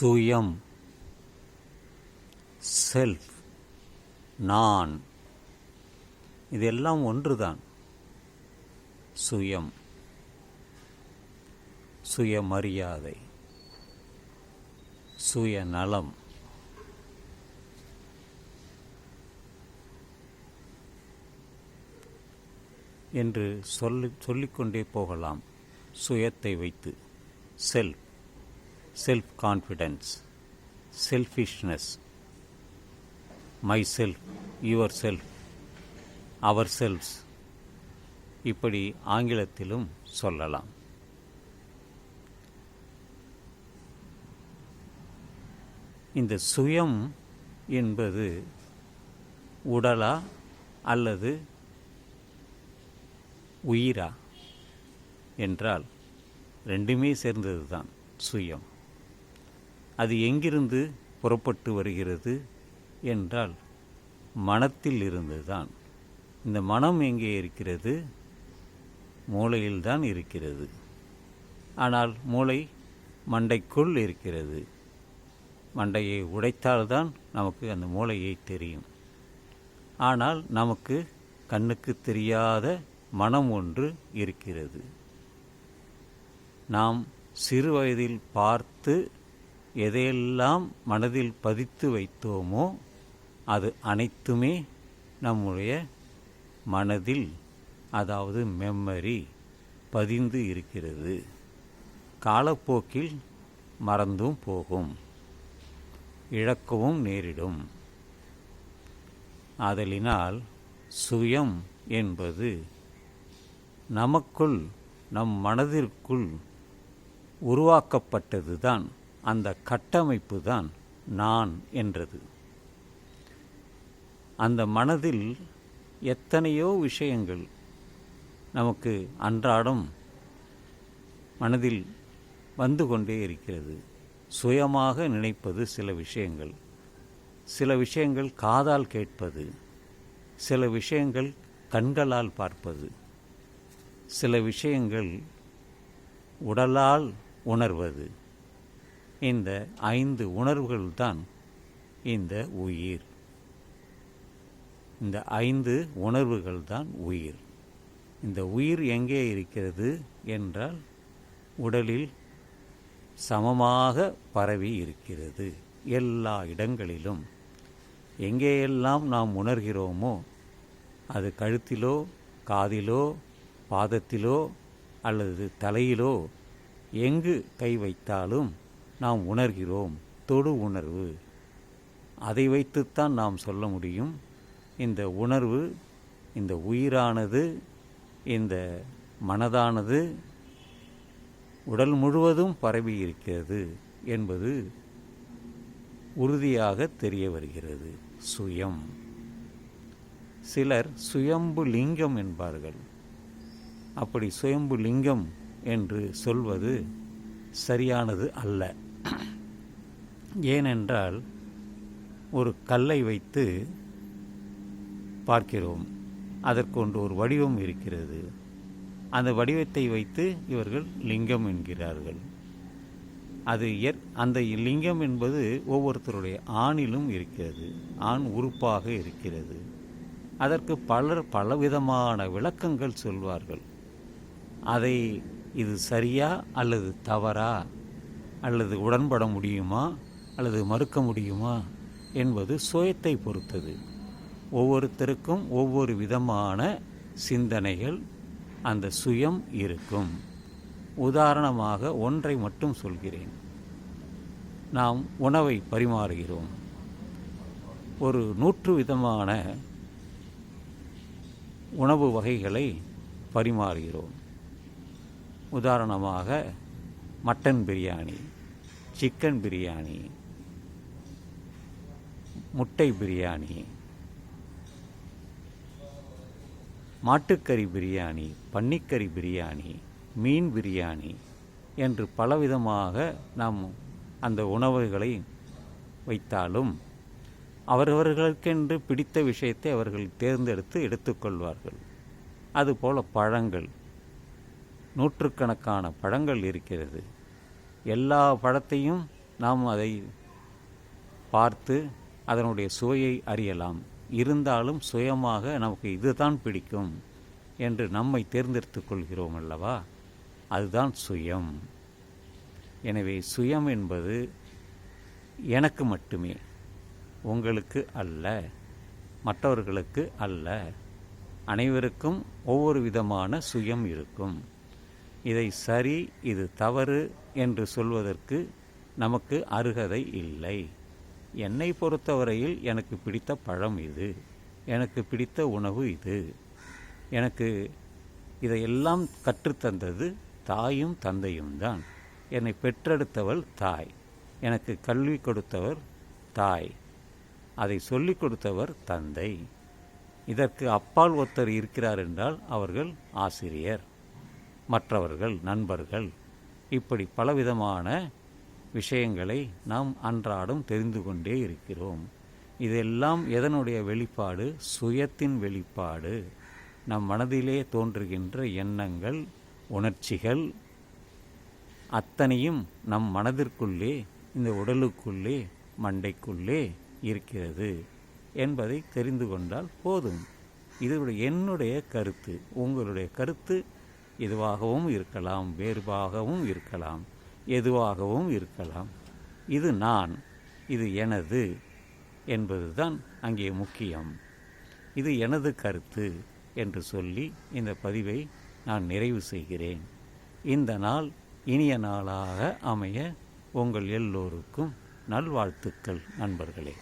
சுயம். செல்ஃப் நான். இதெல்லாம் ஒன்றுதான். சுயம். சுயமரியாதை. சுயநலம். என்று சொல்லி சொல்லிக்கொண்டே போகலாம். சுயத்தை வைத்து. Self self confidence selfishness my self your self our selfs இப்படி ஆங்கிலத்திலும் சொல்லலாம். இந்த சுயம் என்பது உடலா அல்லது உயிரா? என்றால் ரெண்டுமே சேர்ந்தது தான் சுயம். அது எங்கிருந்து புறப்பட்டு வருகிறது என்றால் மனத்தில் இருந்து தான் இந்த மனம் எங்கே இருக்கிறது? மூளையில்தான் இருக்கிறது. ஆனால் மூளை மண்டைக்குள் இருக்கிறது. மண்டையை உடைத்தால்தான் நமக்கு அந்த மூளையை தெரியும். ஆனால் நமக்கு கண்ணுக்கு தெரியாத மனம் ஒன்று இருக்கிறது. நாம் சிறு வயதில் பார்த்து எதையெல்லாம் மனதில் பதித்து வைத்தோமோ அது அனைத்துமே நம்முடைய மனதில் அதாவது மெமரி பதிந்து இருக்கிறது. காலப்போக்கில் மறந்தும் போகும். இழக்கவும் நேரிடும். ஆதலினால் சுயம் என்பது நமக்குள் நம் மனதிற்குள் உருவாக்கப்பட்டது தான் அந்த கட்டமைப்பு தான் நான் என்றது. அந்த மனதில் எத்தனையோ விஷயங்கள் நமக்கு அன்றாடம் மனதில் வந்து கொண்டே இருக்கிறது. சுயமாக நினைப்பது சில விஷயங்கள். சில விஷயங்கள் காதால் கேட்பது. சில விஷயங்கள் கண்களால் பார்ப்பது. சில விஷயங்கள் உடலால் உணர்வது. இந்த ஐந்து உணர்வுகள்தான் இந்த உயிர். இந்த ஐந்து உணர்வுகள் தான் உயிர். இந்த உயிர் எங்கே இருக்கிறது என்றால் உடலில் சமமாக பரவி இருக்கிறது. எல்லா இடங்களிலும். எங்கேயெல்லாம் நாம் உணர்கிறோமோ அது கழுத்திலோ காதிலோ பாதத்திலோ அல்லது தலையிலோ எங்கு கை வைத்தாலும் நாம் உணர்கிறோம். தொடு உணர்வு. அதை வைத்துத்தான் நாம் சொல்ல முடியும். இந்த உணர்வு இந்த உயிரானது இந்த மனதானது உடல் முழுவதும் பரவி இருக்கிறது என்பது உறுதியாக தெரிய வருகிறது. சுயம். சிலர் சுயம்பு லிங்கம் என்பார்கள். அப்படி சுயம்பு லிங்கம் என்று சொல்வது சரியானது அல்ல. ஏனென்றால் ஒரு கல்லை வைத்து பார்க்கிறோம். அதற்கொண்டு ஒரு வடிவம் இருக்கிறது. அந்த வடிவத்தை வைத்து இவர்கள் லிங்கம் என்கிறார்கள். அது எற் அந்த லிங்கம் என்பது ஒவ்வொருத்தருடைய ஆணிலும் இருக்கிறது. ஆண் உறுப்பாக இருக்கிறது. அதற்கு பலர் பலவிதமான விளக்கங்கள் சொல்வார்கள். அதை இது சரியா அல்லது தவறா? அல்லது உடன்பட முடியுமா? அல்லது மறுக்க முடியுமா? என்பது சுயத்தை பொறுத்தது. ஒவ்வொருத்தருக்கும் ஒவ்வொரு விதமான சிந்தனைகள் அந்த சுயம் இருக்கும். உதாரணமாக ஒன்றை மட்டும் சொல்கிறேன். நாம் உணவை பரிமாறுகிறோம். ஒரு நூற்று விதமான உணவு வகைகளை பரிமாறுகிறோம். உதாரணமாக மட்டன் பிரியாணி சிக்கன் பிரியாணி முட்டை பிரியாணி மாட்டுக்கறி பிரியாணி பன்னிக்கறி பிரியாணி மீன் பிரியாணி என்று பலவிதமாக நாம் அந்த உணவுகளை வைத்தாலும் அவரவர்களுக்கென்று பிடித்த விஷயத்தை அவர்கள் தேர்ந்தெடுத்து எடுத்துக்கொள்வார்கள் அதுபோல பழங்கள். நூற்றுக்கணக்கான பழங்கள் இருக்கிறது. எல்லா பழத்தையும் நாம் அதை பார்த்து அதனுடைய சுவையை அறியலாம். இருந்தாலும் சுயமாக நமக்கு இதுதான் பிடிக்கும் என்று நம்மை தேர்ந்தெடுத்துக் கொள்கிறோம் அல்லவா? அதுதான் சுயம். எனவே சுயம் என்பது எனக்கு மட்டுமே உங்களுக்கு அல்ல மற்றவர்களுக்கு அல்ல. அனைவருக்கும் ஒவ்வொரு விதமான சுயம் இருக்கும். இதை சரி இது தவறு என்று சொல்வதற்கு நமக்கு அருகதை இல்லை. என்னை பொறுத்தவரையில் எனக்கு பிடித்த பழம் இது. எனக்கு பிடித்த உணவு இது. எனக்கு இதையெல்லாம் கற்றுத்தந்தது தாயும் தந்தையும் தான். என்னை பெற்றெடுத்தவள் தாய். எனக்கு கல்வி கொடுத்தவர் தாய். அதை சொல்லிக் கொடுத்தவர் தந்தை. இதற்கு அப்பால் ஒருத்தர் இருக்கிறார் என்றால் அவர்கள் ஆசிரியர். மற்றவர்கள் நண்பர்கள் இப்படி பலவிதமான விஷயங்களை நாம் அன்றாடம் தெரிந்து கொண்டே இருக்கிறோம். இதெல்லாம் எதனுடைய வெளிப்பாடு? சுயத்தின் வெளிப்பாடு. நம் மனதிலே தோன்றுகின்ற எண்ணங்கள் உணர்ச்சிகள் அத்தனையும் நம் மனதிற்குள்ளே இந்த உடலுக்குள்ளே மண்டைக்குள்ளே இருக்கிறது என்பதை தெரிந்து கொண்டால் போதும். இது என்னுடைய கருத்து. உங்களுடைய கருத்து இதுவாகவும் இருக்கலாம் வேறுபாகவும் இருக்கலாம் எதுவாகவும் இருக்கலாம். இது நான் இது எனது என்பதுதான் அங்கே முக்கியம். இது எனது கருத்து என்று சொல்லி இந்த பதிவை நான் நிறைவு செய்கிறேன். இந்த நாள் இனிய நாளாக அமைய உங்கள் எல்லோருக்கும் நல்வாழ்த்துக்கள் நண்பர்களே.